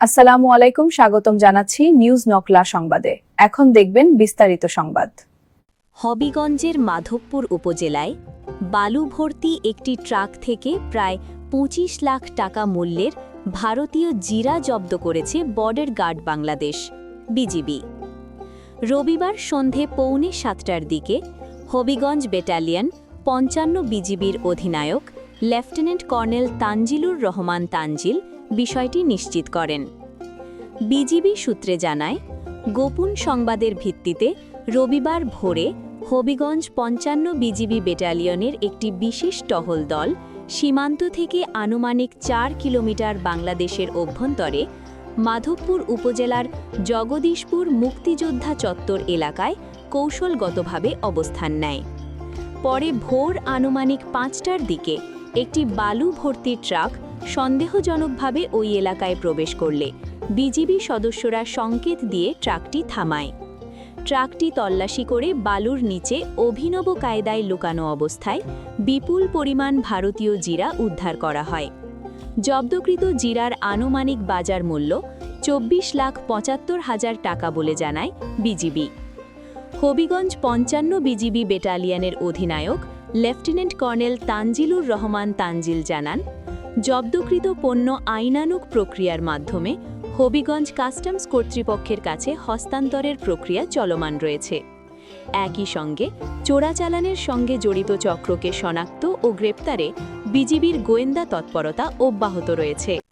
আসসালামু আলাইকুম, স্বাগতম জানাচ্ছি নিউজ নকলা সংবাদে। এখন দেখবেন বিস্তারিত সংবাদ। হবিগঞ্জের মাধবপুর উপজেলায় বালু ভর্তি একটি ট্রাক থেকে প্রায় পঁচিশ লাখ টাকা মূল্যের ভারতীয় জিরা জব্দ করেছে বর্ডার গার্ড বাংলাদেশ, বিজিবি। রবিবার সন্ধে পৌনে সাতটার দিকে হবিগঞ্জ ব্যাটালিয়ন পঞ্চান্ন বিজিবির অধিনায়ক লেফটেন্যান্ট কর্নেল তানজিলুর রহমান তানজিল বিষয়টি নিশ্চিত করেন। বিজিবি সূত্রে জানায়, গোপন সংবাদের ভিত্তিতে রবিবার ভোরে হবিগঞ্জ পঞ্চান্ন বিজিবি ব্যাটালিয়নের একটি বিশেষ টহল দল সীমান্ত থেকে আনুমানিক চার কিলোমিটার বাংলাদেশের অভ্যন্তরে মাধবপুর উপজেলার জগদীশপুর মুক্তিযোদ্ধা চত্বর এলাকায় কৌশলগতভাবে অবস্থান নেয়। পরে ভোর আনুমানিক পাঁচটার দিকে একটি বালু ভর্তি ট্রাক সন্দেহজনকভাবে ওই এলাকায় প্রবেশ করলে বিজিবি সদস্যরা সংকেত দিয়ে ট্রাকটি থামায়। ট্রাকটি তল্লাশি করে বালুর নিচে অভিনব কায়দায় লুকানো অবস্থায় বিপুল পরিমাণ ভারতীয় জিরা উদ্ধার করা হয়। জব্দকৃত জিরার আনুমানিক বাজার মূল্য চব্বিশ লাখ পঁচাত্তর হাজার টাকা বলে জানায় বিজিবি। হবিগঞ্জ পঞ্চান্ন বিজিবি ব্যাটালিয়নের অধিনায়ক লেফটেন্যান্ট কর্নেল তানজিলুর রহমান তানজিল জানান জব্দকৃত পণ্য আইনানুক প্রক্রিয়ার মাধ্যমে হবিগঞ্জ কাস্টমস কর্তৃপক্ষের কাছে হস্তান্তরের প্রক্রিয়া চলমান রয়েছে। একই সঙ্গে চোরাচালানের সঙ্গে জড়িত চক্রকে শনাক্ত ও গ্রেপ্তারে বিজিবির গোয়েন্দা তৎপরতা অব্যাহত রয়েছে।